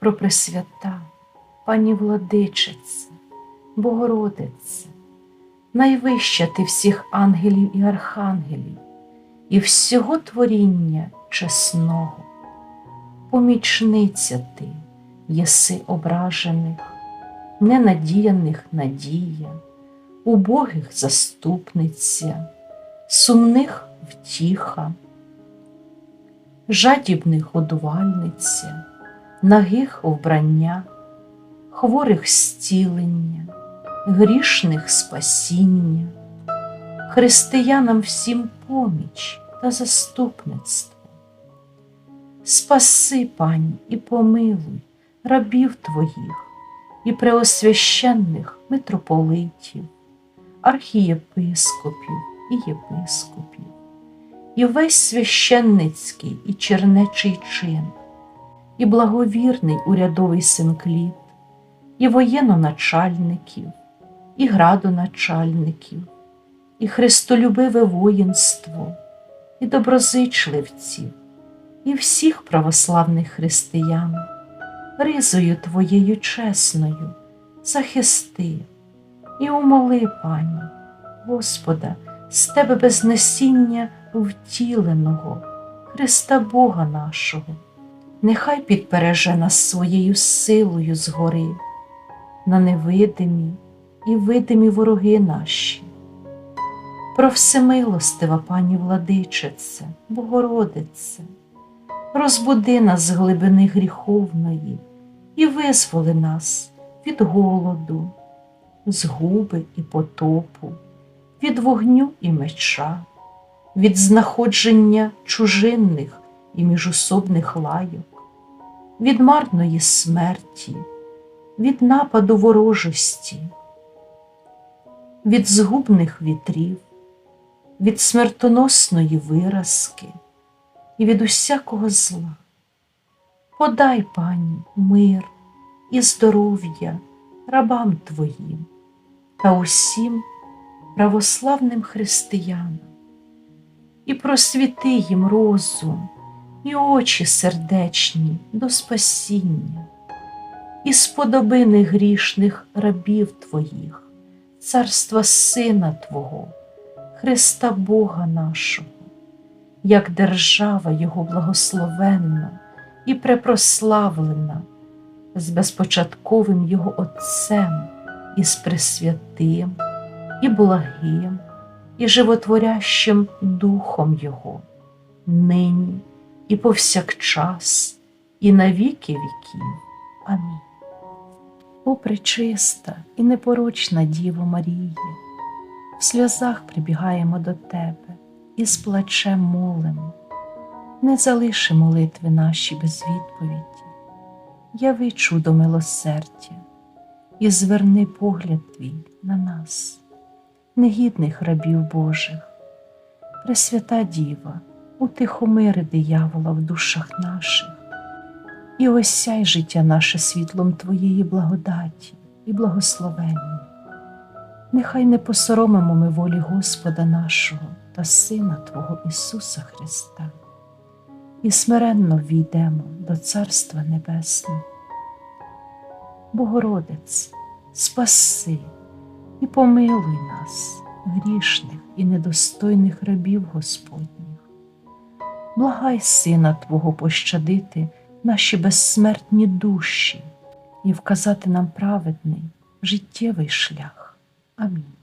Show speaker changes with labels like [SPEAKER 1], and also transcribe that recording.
[SPEAKER 1] про Пресвята, пані владичице, Богородице, найвища ти всіх ангелів і архангелів, і всього творіння чесного, помічниця ти, єси ображених, ненадіяних надія, убогих заступниця, сумних втіха, жадібних годувальниця, нагих вбрання, хворих зцілення, грішних спасіння, християнам всім поміч та заступництво. Спаси, пані, і помилуй рабів твоїх і преосвященних митрополитів, архієпископів і єпископів, і весь священницький і чернечий чин, і благовірний урядовий синкліт, і воєноначальників, і градоначальників, і христолюбиве воїнство, і доброзичливців, і всіх православних християн, ризою твоєю чесною, захисти і умоли, пані, Господа, з тебе безнесіння втіленого, Христа Бога нашого, нехай підпереже нас своєю силою згори, на невидимі і видимі вороги наші. Про всемилостива пані владичице, Богородице, розбуди нас з глибини гріховної і визволи нас від голоду, згуби і потопу, від вогню і меча, від знаходження чужинних і міжособних лайок, від марної смерті, від нападу ворожості, від згубних вітрів, від смертоносної виразки і від усякого зла. Подай, пані, мир і здоров'я рабам Твоїм та усім православним християнам, і просвіти їм розум і очі сердечні до спасіння, і сподоби негрішних рабів Твоїх, царства Сина Твого, Христа Бога нашого, як держава Його благословенна і препрославлена з безпочатковим Його Отцем і з Пресвятим, і благим, і животворящим Духом Його, нині і повсякчас, і на віки віків. Амінь. О пречиста і непорочна Діво Марії, в сльозах прибігаємо до Тебе і з плачем молимо. Не залиши молитви наші без відповіді, яви чудо милосердя і зверни погляд твій на нас, негідних рабів Божих, Пресвята Діва, утихомири диявола в душах наших, і осяй життя наше світлом Твоєї благодаті і благословення. Нехай не посоромимо ми волі Господа нашого та Сина Твого Ісуса Христа, і смиренно війдемо до Царства Небесного. Богородець, спаси і помилуй нас, грішних і недостойних рабів Господніх. Благай Сина Твого пощадити наші безсмертні душі і вказати нам праведний життєвий шлях. Амінь.